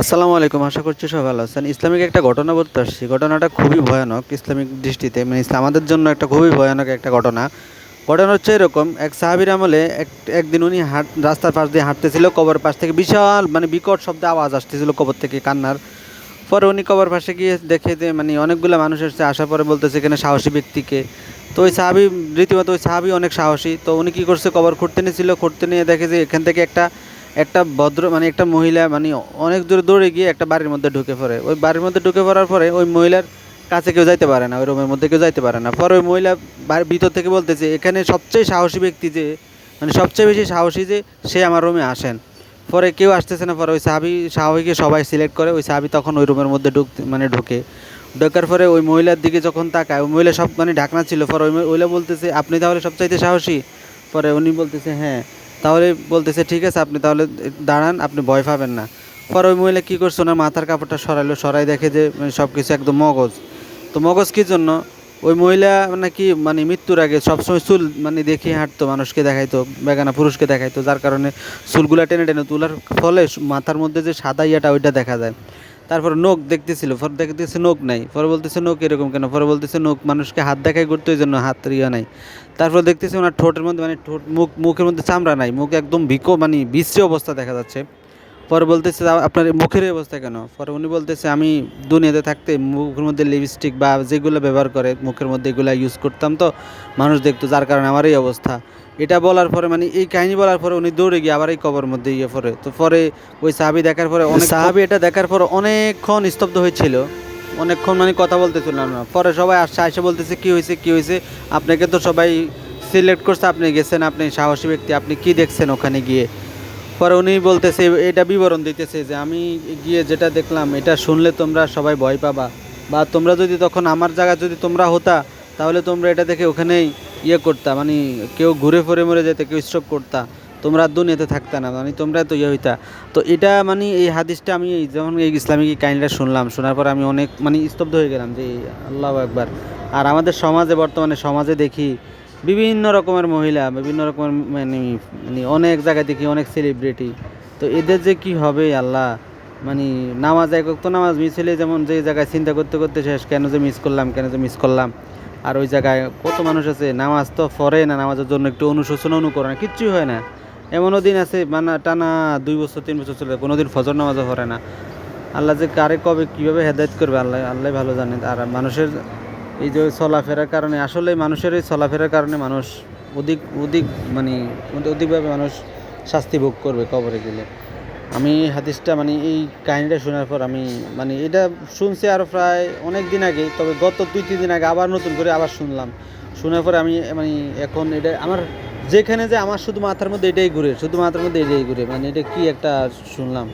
আসসালামু আলাইকুম, আশা করছি সব ভালো আছেন। ইসলামিক একটা ঘটনা বলতে আসছি। ঘটনাটা খুবই ভয়ানক ইসলামিক দৃষ্টিতে। মানে আমাদের জন্য একটা খুবই ভয়ানক একটা ঘটনা। ঘটনা হচ্ছে এরকম, এক সাহাবির আমলে এক, একদিন উনি হাট, রাস্তার পাশ দিয়ে হাঁটতেছিল, কবর পাশ থেকে বিশাল মানে বিকট শব্দে আওয়াজ আসতেছিল কবর থেকে কান্নার। পরে উনি কবর পাশে গিয়ে দেখে যে মানে অনেকগুলো মানুষ এসেছে, আসার পরে বলতেছে এখানে সাহসী ব্যক্তিকে। তো ওই সাহাবি, রীতিমতো ওই সাহাবি অনেক সাহসী। তো উনি কী করছে, কবর খুঁড়তে নিয়েছিল, খুঁড়তে নিয়ে দেখে যে এখান থেকে একটা একটা ভদ্র মানে একটা মহিলা মানে অনেক দূরে দৌড়ে গিয়ে একটা বাড়ির মধ্যে ঢুকে পড়ে। ওই বাড়ির মধ্যে ঢুকে পড়ার পরে ওই মহিলার কাছে কেউ যাইতে পারে না, ওই রুমের মধ্যে কেউ যাইতে পারে না। পরে ওই মহিলা ভিতর থেকে বলতেছে, এখানে সবচেয়ে সাহসী ব্যক্তি যে মানে সবচেয়ে বেশি সাহসী যে, সে আমার রুমে আসেন। পরে কেউ আসতেছে না, পরে ওই সাহাবি, সাহাবিকে সবাই সিলেক্ট করে, ওই সাহাবি তখন ওই রুমের মধ্যে ঢুক মানে ঢুকে। ঢোকার পরে ওই মহিলার দিকে যখন তাকায়, ওই মহিলা সব মানে ঢাকনা ছিল, পরে ওই মহিলা বলতেছে, আপনি তাহলে সবচাইতে সাহসী? পরে উনি বলতেছে হ্যাঁ। তাহলে বলতেছে, ঠিক আছে, আপনি তাহলে দাঁড়ান, আপনি ভয় পাবেন না। পরে ওই মহিলা কী করছে, ওনার মাথার কাপড়টা সরাইলো, সরাই দেখে যে সব কিছু একদম মগজ। তো মগজ কী জন্য? ওই মহিলা নাকি মানে মৃত্যুর আগে সবসময় চুল মানে দেখিয়ে হাঁটতো, মানুষকে দেখাইতো, বেগানা পুরুষকে দেখাইতো, যার কারণে চুলগুলা টেনে টেনে তোলার ফলে মাথার মধ্যে যে সাদা ইয়াটা, ওইটা দেখা যায়। তারপরে নোক দেখতেছিল, পরে দেখতেছে নোক নাই, পরে বলতেছে নোক এরকম কেন? পরে বলতেছে নোক মানুষকে হাত দেখাই করতে ওই জন্য হাত ইয়ে নাই। তারপর দেখতেছে ওনার ঠোঁটের মধ্যে মানে ঠোঁট, মুখ, মুখের মধ্যে চামড়া নাই, মুখ একদম ভিকো মানে বিশ্রী অবস্থা দেখা যাচ্ছে। পরে বলতেছে আপনার মুখের অবস্থা কেন? পরে উনি বলতেছে, আমি দুনিয়াতে থাকতে মুখের মধ্যে লিপস্টিক বা যেগুলো ব্যবহার করে, মুখের মধ্যে এগুলো ইউজ করতাম তো, মানুষ দেখতো যার কারণে আমার এই অবস্থা। এটা বলার পরে মানে এই কাহিনী বলার পরে উনি দৌড়ে গিয়ে আবার এই কবর মধ্যে ইয়ে পরে তো পরে ওই সাহাবি দেখার পরে অনেক সাহাবি এটা দেখার পর অনেকক্ষণ স্তব্ধ হয়েছিল। অনেকক্ষণ মানে কথা বলতেছিল না। পরে সবাই আসছে, আসে বলতেছে, কী হয়েছে কী হয়েছে? আপনাকে তো সবাই সিলেক্ট করছে, আপনি গেছেন, আপনি সাহসী ব্যক্তি, আপনি কি দেখছেন ওখানে গিয়ে? পরে উনি বলতেছে, এটা বিবরণ দিতেছে যে আমি গিয়ে যেটা দেখলাম, এটা শুনলে তোমরা সবাই ভয় পাবা। বা তোমরা যদি তখন আমার জায়গায় যদি তোমরা হতা, তাহলে তোমরা এটা দেখে ওখানেই ইয়ে করতা মানে কেউ ঘুরে ফিরে মরে যেতে, কেউ স্ট্রোক করতা, তোমরা দুনিয়াতে থাকতা না মানে তোমরা তো ইয়ে হইতা। তো এটা মানে এই হাদিসটা আমি যখন এই ইসলামিক কাহিনীটা শুনলাম, শোনার পর আমি অনেক মানে স্তব্ধ হয়ে গেলাম যে আল্লাহ একবার আর আমাদের সমাজে, বর্তমানে সমাজে দেখি বিভিন্ন রকমের মহিলা, বিভিন্ন রকমের মানে মানে অনেক জায়গায় দেখি, অনেক সেলিব্রিটি তো এদের যে কি হবে, আল্লাহ মানে নামাজ এক তো নামাজ মিস হলে যেমন যে জায়গায় চিন্তা করতে করতে শেষ, কেন যে মিস করলাম, কেন যে মিস করলাম। আর ওই জায়গায় কত মানুষ আছে, নামাজ তো পড়ে না, নামাজের জন্য একটু অনুশোচনা, অনুকরণ, কিচ্ছুই হয় না। এমনও দিন আছে মানে টানা দুই বছর, তিন বছর চলে কোনো দিন ফজর নামাজও পড়ে না। আল্লাহ যে কারে কবে কীভাবে হেদায়ত করবে, আল্লাহ আল্লাহ ভালো জানে। আর মানুষের এই যে চলাফেরার কারণে আসলে মানুষের এই চলাফেরার কারণে মানুষ অধিক অধিক মানে অধিকভাবে মানুষ শাস্তি ভোগ করবে কবরে গেলে। আমি হাদিসটা মানে এই কাহিনিটা শোনার পর আমি মানে এটা শুনছি আরও প্রায় অনেক দিন আগে, তবে গত দুই তিন দিন আগে আবার নতুন করে আবার শুনলাম। শোনার পরে আমি মানে এখন এটা আমার যেখানে যে আমার শুধু মাথার মধ্যে এটাই ঘুরে, শুধু মাথার মধ্যে এটাই ঘুরে মানে এটা কি একটা শুনলাম।